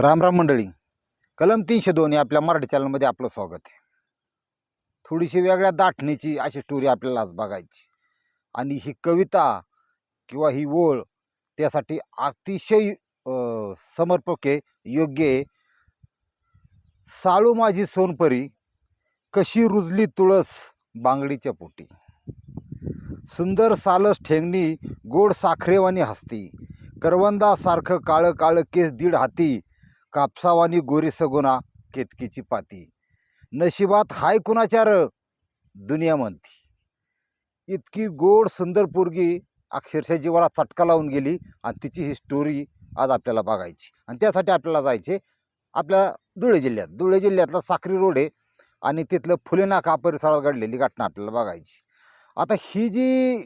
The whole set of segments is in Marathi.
राम राम मंडळी. कलम तीनशे दोन या आपल्या मराठी चॅनलमध्ये आपलं स्वागत आहे. थोडीशी वेगळ्या दाटणीची अशी स्टोरी आपल्याला आज बघायची. आणि ही कविता किंवा ही ओळ त्यासाठी अतिशय समर्पक आहे योग्य आहे. साळू माझी सोनपरी कशी रुजली तुळस बांगडीच्या पोटी. सुंदर सालस ठेंगणी गोड साखरेवानी हसती. करवंदासारखं काळं काळं केस दीड हाती. कापसावानी गोरी सगुना केतकीची पाती. नशिबात हाय कुणाच्या र? दुनिया म्हणती. इतकी गोड सुंदर पोरगी अक्षरशः जीवाला चटका लावून गेली आणि तिची ही स्टोरी आज आपल्याला बघायची. आणि त्यासाठी आपल्याला जायचे आपल्या धुळे जिल्ह्यात. धुळे जिल्ह्यातला साखरी रोड आहे आणि तिथलं फुले नाका परिसरात घडलेली घटना आपल्याला बघायची. आता ही जी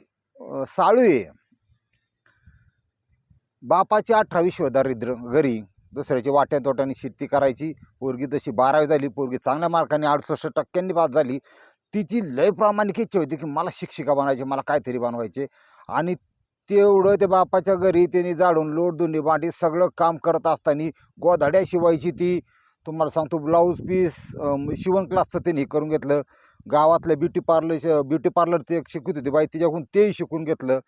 साळू आहे बापाची अठरावी दारिद्र्य घरी दुसऱ्याची वाट्या तोट्याने शेती करायची. पोरगी तशी बारावी झाली पोरगी चांगल्या मार्काने अडुसष्ट टक्क्यांनी पास झाली. तिची लय प्रामाणिक इच्छा होती की मला शिक्षिका बनवायची मला काहीतरी बनवायचे. आणि तेवढं ते बापाच्या घरी त्यांनी जाडून लोट दोन्ही बांडी सगळं काम करत असताना गोधड्या शिवायची ती. तुम्हाला सांगतो ब्लाऊज पीस शिवण क्लासचं त्यांनी करून घेतलं. गावातल्या ब्युटी पार्लर ब्युटी पार्लरचं एक शिकवत होती बाई तिच्याकडून तेही शिकून घेतलं.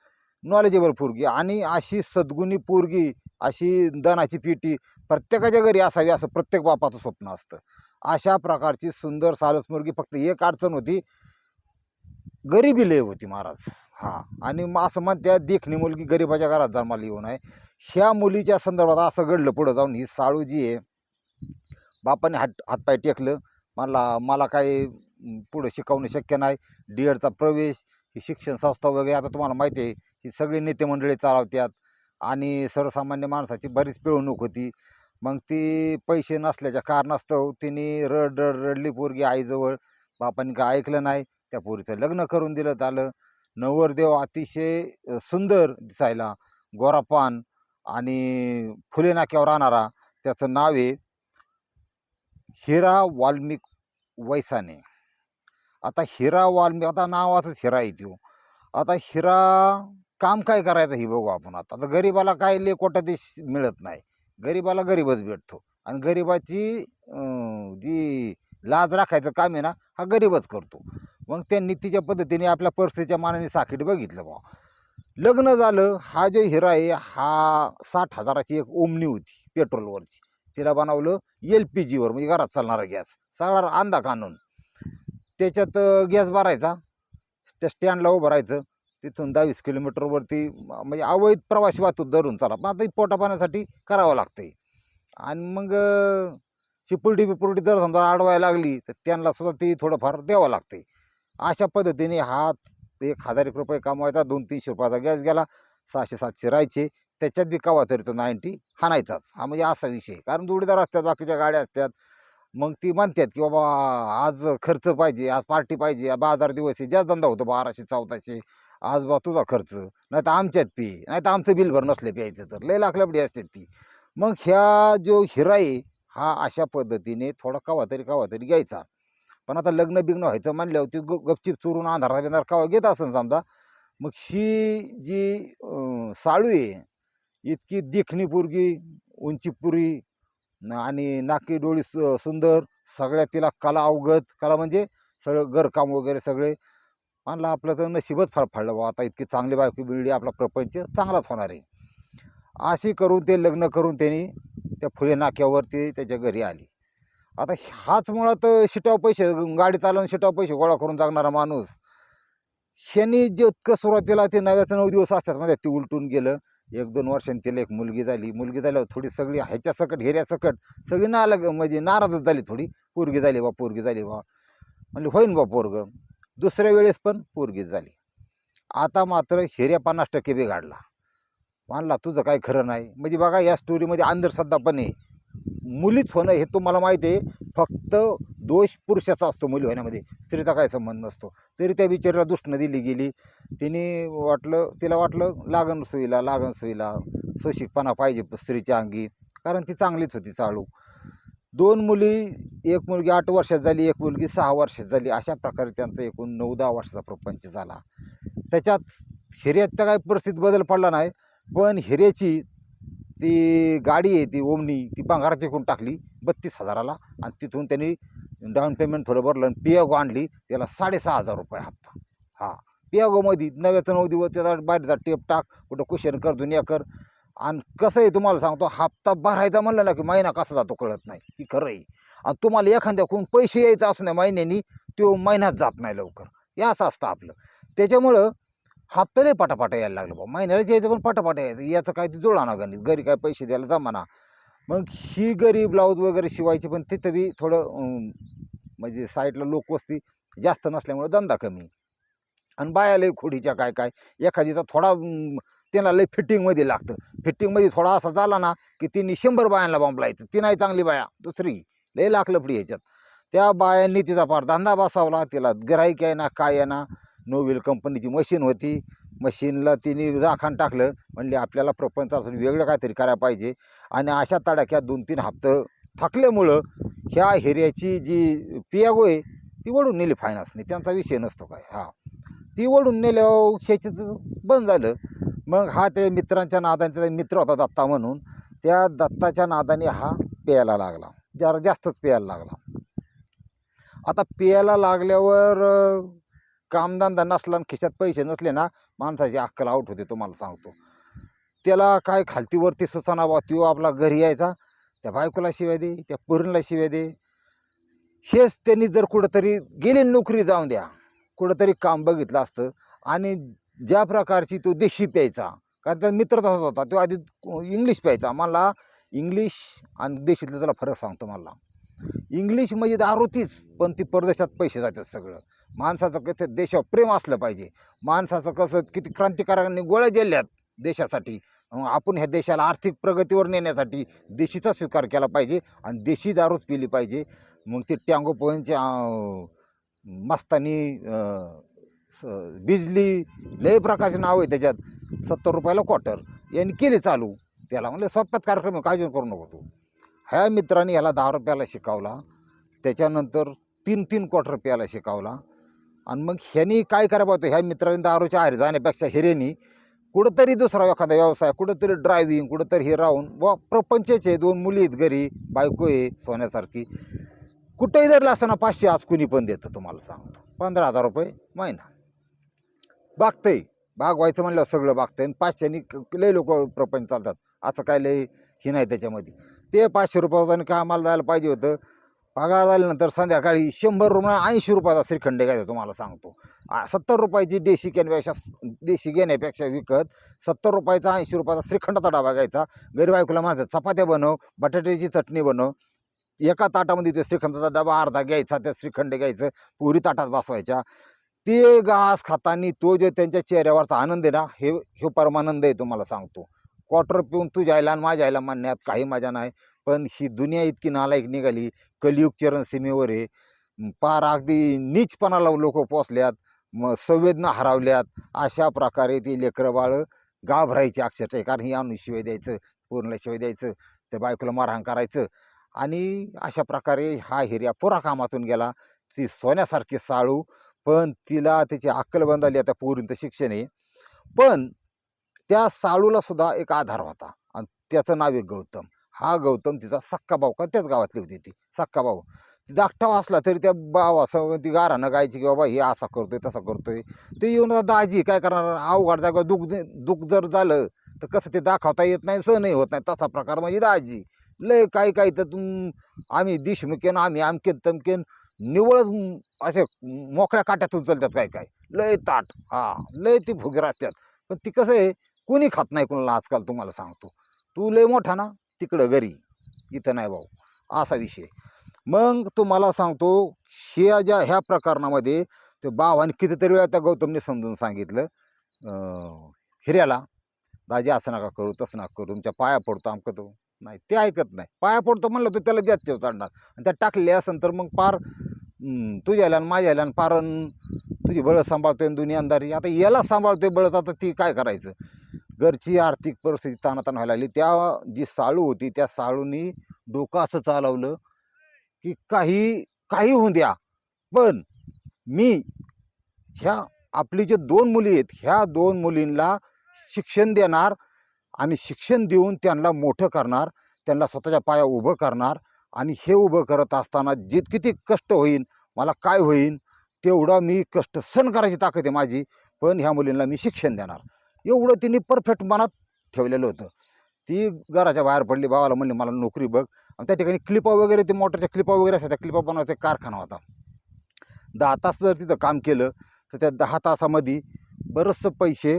नॉलेजेबल पोरगी. आणि अशी सद्गुणी पोरगी अशी दनाची पेटी प्रत्येकाच्या घरी असावी असं प्रत्येक बापाचं स्वप्न असतं. अशा प्रकारची सुंदर सारस मुलगी फक्त एक अडचण होती. गरिबी लय होती महाराज. हां. आणि मग असं म्हणत्या देखणी मुलगी गरिबाच्या घरात जन्माला येऊ नये. ह्या मुलीच्या संदर्भात असं घडलं पुढं जाऊन ही साळू जी आहे बापाने हात हातपाय टेकलं. मला मला काही पुढं शिकवणं शक्य नाही. डी एडचा प्रवेश ही शिक्षण संस्था वगैरे आता तुम्हाला माहिती आहे ही सगळी नेते मंडळी चालवतात आणि सर्वसामान्य माणसाची बरीच पिळवणूक होती. मग ती पैसे नसल्याच्या कारणास्तव तिने रड रड रडली पोरगी आईजवळ. बापाने काय ऐकलं नाही त्या पोरीचं लग्न करून दिलं आलं नवरदेव अतिशय सुंदर दिसायला गोरापान आणि फुले नाक्यावर राहणारा त्याचं नाव आहे हिरा वाल्मिक वैसाने. आता हिरा वाल्मिक आता नावाचाच हिरा आहे तो. आता हिरा काम काय करायचं हे बघू आपण आता. आता गरिबाला काय ले कोटा देश मिळत नाही. गरिबाला गरीबच भेटतो. आणि गरिबाची जी लाज राखायचं काम आहे ना हा गरीबच करतो. मग त्यांनी तिच्या पद्धतीने आपल्या परिस्थितीच्या मानाने साकीट बघितलं बा लग्न झालं हा जो हिरा आहे हा साठ हजाराची एक ओमनी होती पेट्रोलवरची. तिला बनवलं एल पी जीवर म्हणजे घरात चालणारा गॅस. सगळा अंदा कानून. त्याच्यात गॅस भरायचा. त्या स्टँडला उभं राहायचं. तिथून दहावीस किलोमीटरवरती म्हणजे अवैध प्रवासी वाहतूक धरून चला. मग आता पोटापाण्यासाठी करावं लागतंय. आणि मग अं, शिपुर्डी बिपुर्डी जर समजा अडवायला लागली तर त्यांना सुद्धा ती थोडंफार द्यावं लागते अशा पद्धतीने हात एक हजार एक रुपये कमवायचा दोन तीनशे रुपयाचा गॅस गेला सहाशे सातशे राहायचे. त्याच्यात बी कवा तरी तो नाईन्टी हाणायचाच. हा म्हणजे असा विषय कारण जोडीदार असतात बाकीच्या गाड्या असतात. मग ती म्हणतात की बाबा आज खर्च पाहिजे आज पार्टी पाहिजे बाजार दिवस आहे ज्या धंदा होतो बाराशे चौदाशे आज बा तुझा खर्च नाही तर आमच्यात पी नाही तर आमचं बिल भर नसले प्यायचं तर. लय लाखलपडी असते ती. मग ह्या जो हिरा आहे हा अशा पद्धतीने थोडा कवा तरी कवा तरी घ्यायचा. पण आता लग्न बिग्न व्हायचं म्हणल्यावर ती ग गपचीप चोरून अंधारा बिंधार कवा घेत असेल समजा. मग ही जी साळू आहे इतकी देखणी पोरगी उंचीपुरी आणि नाकी डोळी सु सुंदर सगळ्या तिला कला अवगत कला म्हणजे सगळं घरकाम वगैरे सगळे. म्हणलं आपलं तर नशीबच फार फाडलं बा आता इतकी चांगली बायको मिळली आपला प्रपंच चांगलाच होणार आहे. अशी करून ते लग्न करून त्यांनी त्या फुले नाक्यावरती त्याच्या घरी आली. आता हाच मुळात शिटाव पैसे गाडी चालवून शिटाव पैसे गोळा करून जगणारा माणूस शनी जे इतकं सुरुवातीला ते नव्याचं नऊ दिवस असतात म्हणजे ते उलटून गेलं एक दोन वर्षांनी तिला एक मुलगी झाली. मुलगी झाल्यावर थोडी सगळी ह्याच्या सकट हेऱ्या सकट सगळी नालग म्हणजे नाराजच झाली थोडी. पोरगी झाली बा पोरगी झाली बा. म्हणले होईन बा पोरग. दुसऱ्या वेळेस पण पोरगी झाली. आता मात्र हेऱ्या पन्नास टक्के बिघाडला. मानला तुझं काय खरं नाही. म्हणजे बघा या स्टोरीमध्ये अंधश्रद्धा पण आहे. मुलीच होणं हे तुम्हाला माहिती आहे. फक्त दोष पुरुषाचा असतो मुली होण्यामध्ये. स्त्रीचा काय संबंध नसतो. तरी त्या बिचारीला दुष्ण दिली गेली. तिने वाटलं तिला वाटलं लागण सुईला लागण सुईला सुशिकपणा पाहिजे स्त्रीच्या अंगी. कारण ती चांगलीच होती चालू. दोन मुली एक मुलगी आठ वर्षात झाली एक मुलगी सहा वर्षात झाली. अशा प्रकारे त्यांचा एकूण नऊ दहा वर्षाचा प्रपंच झाला. त्याच्यात हिऱ्यात तर काही परिस्थिती बदल पडला नाही. पण हिऱ्याची ती गाडी आहे ती ओमनी ती भंगारात विकून टाकली बत्तीस हजाराला. आणि तिथून त्यांनी डाऊन पेमेंट थोडं भरलं आणि पियागो आणली त्याला साडेसहा हजार रुपये हप्ता. हा. पियागोमध्ये नव्याचं नऊ दिवस त्याचा बाहेरचा टेप टाक कुठं कुशन कर दुनिया कर. आणि कसं आहे तुम्हाला सांगतो हप्ता भरायचा म्हणलं ना की महिना कसा जातो कळत नाही. की खरं आहे आणि तुम्हाला एखाद्याकडून पैसे यायचं असू नाही महिन्यानी तो महिन्यात जात नाही लवकर. हे असं असतं आपलं. त्याच्यामुळं हप्ता लय यायला लागलं बा. महिन्याला यायचं पण पाटापाटा यायचं. याचं काय ते जुळा ना गणित. घरी काय पैसे द्यायला जमाना. मग ही गरी ब्लाऊज वगैरे शिवायची पण तिथं बी थोडं म्हणजे साईडला लोक वस्ती जास्त नसल्यामुळे धंदा कमी. आणि बाया लय खोडीच्या काय काय? एखादीचा थोडा त्यांना लय फिटिंगमध्ये लागतं. फिटिंगमध्ये थोडा असा झाला ना की तिने शंभर बायांना बॉम्बलायचं ती नाही चांगली बाया दुसरी. लय लाख लफडी ह्याच्यात. त्या बायांनी तिचा फार धंदा बसावला. तिला गिराईक आहे ना काय आहे ना नोवेल कंपनीची मशीन होती. मशीनला तिने राखण टाकलं म्हणले आपल्याला प्रपंचापासून वेगळं काहीतरी करायला पाहिजे. आणि अशा तडाख्यात दोन तीन हप्तं थकल्यामुळं ह्या हिऱ्याची जी पियागो आहे ती ओढून नेली फायनान्सने त्यांचा विषय नसतो काय. हा. ती ओढून नेल्यावर ह्याचं बंद झालं. मग हा ते मित्रांच्या नादाने त्याचा मित्र होता दत्ता म्हणून त्या दत्ताच्या नादाने हा प्यायला लागला. जरा जास्तच प्यायला लागला. आता प्यायला लागल्यावर कामधंदा नसला आणि खिशात पैसे नसले ना माणसाची अक्कल आउट होते तुम्हाला सांगतो. त्याला काय खालतीवरती सुचना बा तो आपला घरी यायचा त्या बायकोला शिव्या दे त्या पुरणला शिव्या दे. हेच त्यांनी जर कुठंतरी गेले नोकरी जाऊन द्या. कुठंतरी काम बघितलं असतं आणि ज्या प्रकारची तो देशी प्यायचा कारण त्या मित्र तसाच होता तो आधी इंग्लिश प्यायचा. मला इंग्लिश आणि देशीतलं त्याला फरक सांगतो मला. इंग्लिश म्हणजे दारू तीच पण ती परदेशात पैसे जातात सगळं. माणसाचं कसं देशावर प्रेम असलं पाहिजे. माणसाचं कसं किती क्रांतिकारकांनी गोळ्या जेल्ल्यात देशासाठी. आपण ह्या देशाला आर्थिक प्रगतीवर नेण्यासाठी देशीचा स्वीकार केला पाहिजे आणि देशी दारूच पिली पाहिजे. मग ते टँगो पोहेंच्या मस्तानी स- बिजली लय प्रकारचे नाव आहे त्याच्यात. सत्तर रुपयाला क्वार्टर यांनी केले चालू. त्याला म्हणलं सोप्यात कार्यक्रम आहे, काळजी करू नको तू? ह्या मित्राने याला दहा रुपयाला शिकवला. त्याच्यानंतर तीन तीन क्वार्टर प्यायला शिकवला. आणि मग ह्यानी काय करावं होतं ह्या मित्राने दारूच्या आहारी जाण्यापेक्षा हिरेनी कुठंतरी दुसरा एखादा व्यवसाय कुठंतरी ड्रायव्हिंग कुठंतरी हे राहून व प्रपंचचे दोन मुली आहेत घरी बायको आहे सोन्यासारखी. कुठंही जर असताना पाचशे आज कुणी पण देतं तुम्हाला सांगतो. पंधरा हजार रुपये महिना. बागतंय. बागवायचं म्हणलं सगळं बागतंय. आणि पाचशेनी क- लय लोक प्रपंच चालतात. असं काय लय हे नाही त्याच्यामध्ये. ते पाचशे रुपयाचं काय आम्हाला जायला पाहिजे होतं? पगार झाल्यानंतर संध्याकाळी शंभर रुपये ऐंशी रुपयाचा श्रीखंड घ्यायचा तुम्हाला सांगतो. सत्तर रुपयाची देशी घेण्यापेक्षा देशी घेण्यापेक्षा विकत सत्तर रुपयाचा ऐंशी रुपयाचा श्रीखंडाचा डबा घ्यायचा. गरीब ऐकूला माझं चपात्या बनव बटाट्याची चटणी बनव. एका ताटामध्ये ते श्रीखंडाचा डबा अर्धा घ्यायचा त्या श्रीखंड घ्यायचं पुरी ताटात बसवायच्या. ते घास खातानी तो जो त्यांच्या चेहऱ्यावरचा आनंद आहे ना हे हे परमानंद आहे तुम्हाला सांगतो. क्वार्टर पिऊन तुझ्या आईला आणि माझ्या आईला म्हणण्यात काही मजा नाही. पण ही दुनिया इतकी नालायक निघाली कलियुग चरण सीमेवर आहे. पार अगदी नीचपणाला लोक पोचल्यात मग संवेदना हरवल्यात. अशा प्रकारे ती लेकरं बाळं घाबरायची अक्षरशः. कारण ही आणून शिवाय द्यायचं पूर्ण शिवाय द्यायचं त्या बायकोला मारहाण करायचं. आणि अशा प्रकारे हा हिर्या पुरा कामातून गेला. ती सोन्यासारखी साळू पण तिला त्याची अक्कलबंद आली. आता पोरींचं शिक्षण आहे. पण त्या साळूला सुद्धा एक आधार होता आणि त्याचं नाव आहे गौतम. हा गौतम तिचा सक्का भाऊ का त्याच गावातली होती ती सक्का भाऊ. ती धाकटा असला तरी त्या भावासंग ती गारानं गायची की बाबा हे असा करतोय तसा करतोय. ते येऊन आता दाजी काय करणार? अवघड जागा दुःख दुःख जर झालं तर कसं ते दाखवता येत नाही सहनही होत नाही. तसा प्रकार म्हणजे दाजी. लय काही काही तर तुम आम्ही देशमुखेन आम्ही आमकेन तमकेन निवळ असे मोकळ्या काट्यातून चलतात काय काय लय ताट हा लय ती फुगीर असतात पण ती कसं आहे कोणी खात नाही कोणाला आजकाल तुम्हाला सांगतो. तू लय मोठा ना तिकडं घरी. इथं नाही भाऊ. असा विषय. मग तुम्हाला सांगतो शिया ज्या ह्या प्रकरणामध्ये ते बावाने कितीतरी वेळा त्या गौतमने समजून सांगितलं. हिऱ्याला दाजी असं नका करू तसं नका करू तुमच्या पाया पडतो आमकं तो नाही ते ऐकत नाही. पाया पडतो म्हणलं तर त्याला जास्त चढणार आणि त्या टाकले असेल तर मग पार तुझ्या आल्या आणि माझ्या आल्यान पारण पार अन तुझी बळ सांभाळतोय आणि अंधारी आता याला सांभाळतोय बळत आता ती काय करायचं? घरची आर्थिक परिस्थिती ताणाताण व्हायला लागली. त्या जी साळू होती त्या साळूनी डोकं असं चालवलं की काही काही होऊन द्या. पण मी ह्या आपली जे दोन मुली आहेत ह्या दोन मुलींना शिक्षण देणार आणि शिक्षण देऊन त्यांना मोठं करणार त्यांना स्वतःच्या पाया उभं करणार आणि हे उभं करत असताना जित किती कष्ट होईन मला काय होईन तेवढा मी कष्ट सहन करायची ताकद आहे माझी पण ह्या मुलींना मी शिक्षण देणार. एवढं तिने परफेक्ट मनात ठेवलेलं होतं. ती घराच्या बाहेर पडली भावाला म्हणली मला नोकरी बघ. आणि त्या ठिकाणी क्लिपा वगैरे ते मोटरच्या क्लिपा वगैरे असतात त्या क्लिपा बनवायचा एक कारखाना होता. दहा तास जर तिथं काम केलं तर त्या दहा तासामध्ये बरंचसं पैसे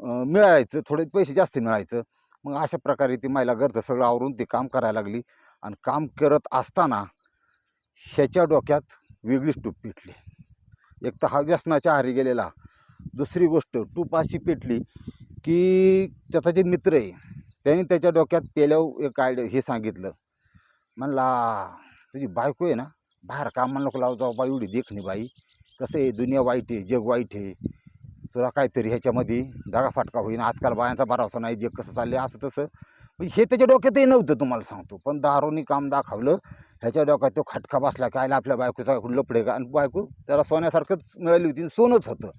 मिळायचं थोडे पैसे जास्त मिळायचं. मग अशा प्रकारे ती महिला घरचं सगळं आवरून ती काम करायला लागली. आणि काम करत असताना ह्याच्या डोक्यात वेगळीच टूप पिटली. एक तर हा व्यसनाच्या आहारी गेलेला दुसरी गोष्ट टूप अशी पेटली की त्याचा जे मित्र आहे त्याने त्याच्या डोक्यात पेल्यावर एक हे सांगितलं. म्हणला तुझी बायको आहे ना बाहेर कामाला नको लाव जाऊ बाई एवढी देखणी बाई. कसं आहे दुनिया वाईट आहे जग वाईट आहे. तुला काहीतरी ह्याच्यामध्ये दगाफाटका होईन. आजकाल बायांचा भरावसा नाही जग कसं चाललं असं तसं. हे त्याच्या डोक्यातही नव्हतं तुम्हाला सांगतो. पण दारोनी काम दाखवलं. ह्याच्या डोक्यात तो खटका बसला कायला आपल्या बायकोचा लपडे का आणि बायको त्याला सोन्यासारखंच मिळाली होती आणि सोनंच होतं.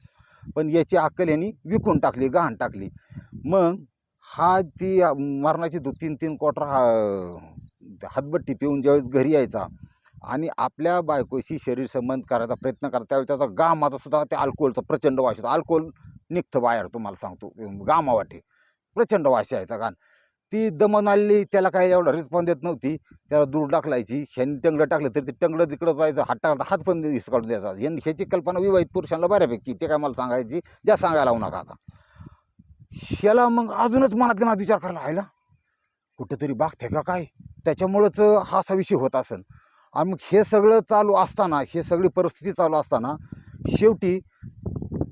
पण याची अक्कल यांनी विकून टाकली गहाण टाकली. मग हा ती मरणाची दु तीन तीन क्वार्टर हा हातबट्टी पिऊन ज्यावेळेस घरी यायचा आणि आपल्या बायकोशी शरीर संबंध करायचा प्रयत्न करा त्यावेळी त्याचा गामाचा सुद्धा त्या अल्कोहोलचा प्रचंड वाश होता अल्कोहोल निघतं बाहेर तुम्हाला सांगतो. गामा वाटे. प्रचंड वाश यायचा कारण ती दमन आलेली त्याला काही एवढा रिस्पॉन्स देत नव्हती. त्याला दूर टाकलायची. ह्यांनी टंगडं टाकलं तरी ते टंगडं तिकडं जायचं हात टाकला हात पण हिसकाडून द्यायचा यांनी ह्याची कल्पना विवाहित पुरुषांना बऱ्यापैकी. ते काय मला सांगायची ज्या सांगायला लावू नका आता. ह्याला मग अजूनच मनातल्या मनात विचार करायला आयला कुठंतरी बागते का काय? त्याच्यामुळंच हा असा विषय होत असेल आणि मग हे सगळं चालू असताना हे सगळी परिस्थिती चालू असताना शेवटी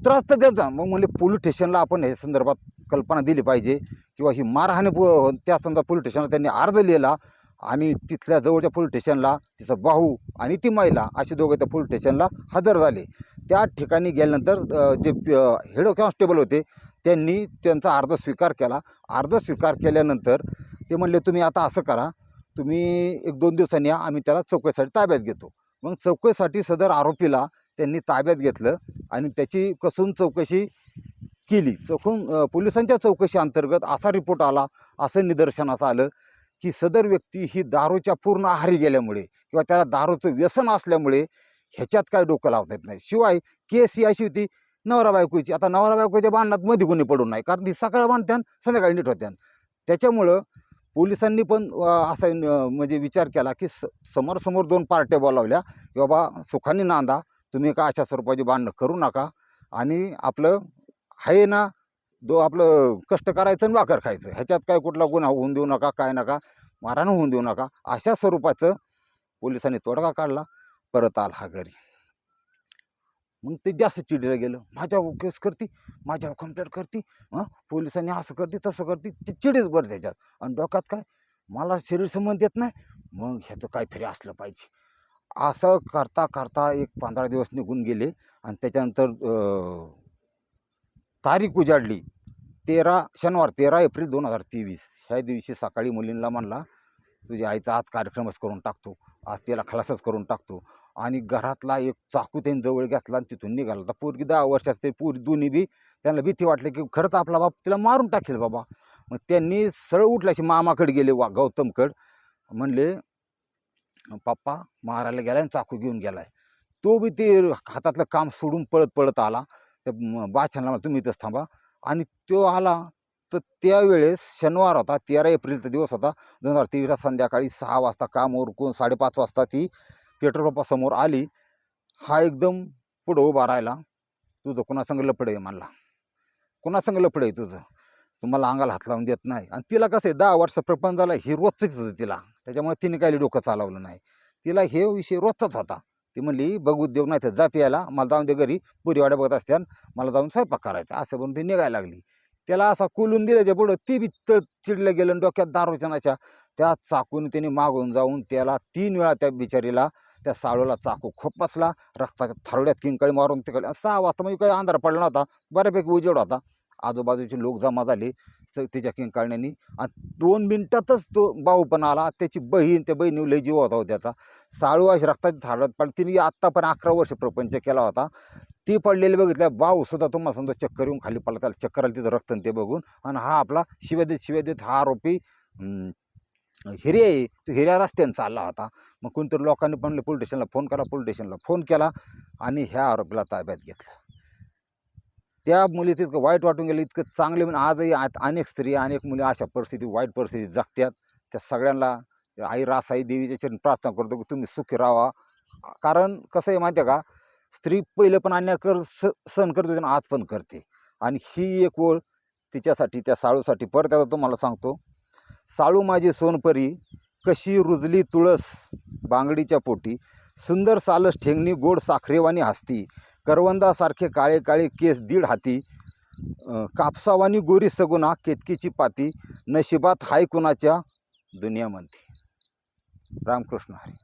त्रास तर त्यांचा मग म्हणजे पोलीस स्टेशनला आपण हे संदर्भात कल्पना दिली पाहिजे. किंवा ही मारहाणी पो- हो- त्या समजा पोलीस स्टेशनला त्यांनी अर्ज लिहिला आणि तिथल्या जवळच्या पोलीस स्टेशनला तिचा भाऊ आणि ती महिला असे दोघं त्या पोलीस स्टेशनला हजर झाले. त्या ठिकाणी गेल्यानंतर जे हेड कॉन्स्टेबल होते त्यांनी त्यांचा अर्ज स्वीकार केला. अर्ज स्वीकार केल्यानंतर ते म्हणले तुम्ही आता असं करा तुम्ही एक दोन दिवसांनी या आम्ही त्याला चौकशीसाठी ताब्यात घेतो. मग चौकशीसाठी सदर आरोपीला त्यांनी ताब्यात घेतलं आणि त्याची कसून चौकशी केली. चौकून पोलिसांच्या चौकशी अंतर्गत असा रिपोर्ट आला असं निदर्शनास आलं की सदर व्यक्ती ही दारूच्या पूर्ण आहारी गेल्यामुळे किंवा त्याला दारूचं व्यसन असल्यामुळे ह्याच्यात काय डोकं लावता येत नाही. शिवाय केस ही अशी होती नवरा बायकोची. आता नवरा बायकोच्या बांधणात मध्ये कोणी पडून नाही कारण ती सकाळ बांधत्यान संध्याकाळी नीट होत्यान. त्याच्यामुळं पोलिसांनी पण असा म्हणजे विचार केला की स समोरसमोर दोन पार्ट्या बोलावल्या की बाबा सुखाने नांदा तुम्ही का अशा स्वरूपाची भांडणं करू नका आणि आपलं आहे ना दो आपलं कष्ट करायचं आणि वाकर खायचं. ह्याच्यात काय कुठला गुन्हा होऊन देऊ नका काय नका मारहाण होऊन देऊ नका अशा स्वरूपाचं पोलिसांनी तोडगा काढला परत आला हा घरी. मग ते जास्त चिडलं गेलं. माझ्यावर केस करती माझ्यावर कंप्लेंट करती हां? पोलिसांनी असं करते तसं करते ते चिडीच बरं त्याच्यात. आणि डोक्यात काय? मला शरीर संबंध येत नाही मग ह्याचं काहीतरी असलं पाहिजे. असं करता करता एक पंधरा दिवस निघून गेले आणि त्याच्यानंतर तारीख उजाडली. तेरा शनिवार तेरा एप्रिल दोन हजार तेवीस. ह्या दिवशी सकाळी मुलींना म्हणला तुझ्या आईचा आज कार्यक्रमच करून टाकतो. आज त्याला खलासच करून टाकतो. आणि घरातला एक चाकू त्यांनी जवळ घेतला आणि तिथून निघाला. तर पोरगी दहा वर्षाची ते पोरी दोन्ही बी त्यांना भीती वाटली की खरंच आपला बाप तिला मारून टाकेल बाबा. मग त्यांनी सरळ उठल्याशी मामाकडे गेले वा गौतमकड. म्हणले पप्पा मारायला गेला आणि चाकू घेऊन गेला आहे तो बी ते हातातलं काम सोडून पळत पळत आला. त्या म- बादशाहला तुम्ही इथंच थांबा. आणि तो आला. तर त्यावेळेस शनिवार होता तेरा एप्रिलचा दिवस होता. दोन हजार तेवीसला संध्याकाळी सहा वाजता काम उरकून साडेपाच वाजता ती पेट्रोल पंपासमोर आली. हा एकदम पुढं उभा राहिला. तुझं कुणासंग लपडं आहे? म्हणला. कुणासंग लपड आहे तुझं? तुम्हाला अंगाला हात लावून देत नाही. आणि तिला कसं आहे दहा वर्ष प्रपंच झाला हे रोजचंच होतं तिला. त्याच्यामुळे तिने काही डोकं चालवलं नाही. तिला हे विषय रोजचाच होता. ती म्हणली बघ उद्योग नाही तर जा प्यायला. मला जाऊन दे घरी. पुरीवाड्या बघत असत्यान मला जाऊन स्वयंपाक करायचा. असं म्हणून ती निघायला लागली. त्याला असा कोलून दिल्याच्या पुढं ती बी तळ चिडलं गेलं आणि डोक्यात दारोचनाच्या त्या चाकून त्याने मागून जाऊन त्याला तीन वेळा त्या बिचारीला त्या साळूला चाकू खोपसला रक्ताच्या थरड्यात किंकळी मारून तिकडे सहा वाजता म्हणजे काही अंधार पडला नव्हता. बऱ्यापैकी उजेड होता. आजूबाजूचे लोक जमा झाले तर तिच्या किंकाळण्यानी. आणि दोन मिनटातच तो भाऊ पण आला. त्याची बहीण त्या बहिणी लय जीव होता हो त्याचा. साळू अशी रक्ताची झाडात पण तिने आत्ता पण अकरा वर्ष प्रपंच केला होता. ती पडलेली बघितल्या भाऊ सुद्धा तुम्हाला समजा चक्कर येऊन खाली पडला. त्याला चक्कर आली तिथं रक्त आणि ते बघून. आणि हा आपला शिव्या देत शिव्या देत हा आरोपी हिरे आहे. तो हिऱ्या रस्त्याने चालला होता. मग कोणतरी लोकांनी पण पोलीस स्टेशनला फोन करा पोलीस स्टेशनला फोन केला आणि ह्या आरोपीला ताब्यात घेतला. त्या मुलीचं इतकं वाईट वाटून गेलं इतकं चांगले म्हणून आजही अनेक स्त्री अनेक मुली अशा परिस्थिती वाईट परिस्थितीत जगतात त्या सगळ्यांना आई रासाई देवीच्या चरण प्रार्थना करतो की तुम्ही सुखी राहा. कारण कसं आहे माहिती आहे का? स्त्री पहिलं पण अन्याय कर स सहन करत होती आणि आज पण करते. आणि ही एक ओळ तिच्यासाठी त्या साळूसाठी परत आता तुम्हाला सांगतो. साळू माझी सोनपरी कशी रुजली तुळस बांगडीच्या पोटी सुंदर सालस ठेंगणी गोड साखरेवानी हसती करवंदासारखे काळे काळे केस दीड हाती कापसावानी गोरी सगुना केतकीची पाती नशिबात हाय कुणाच्या? दुनियामध्ये रामकृष्ण हरी.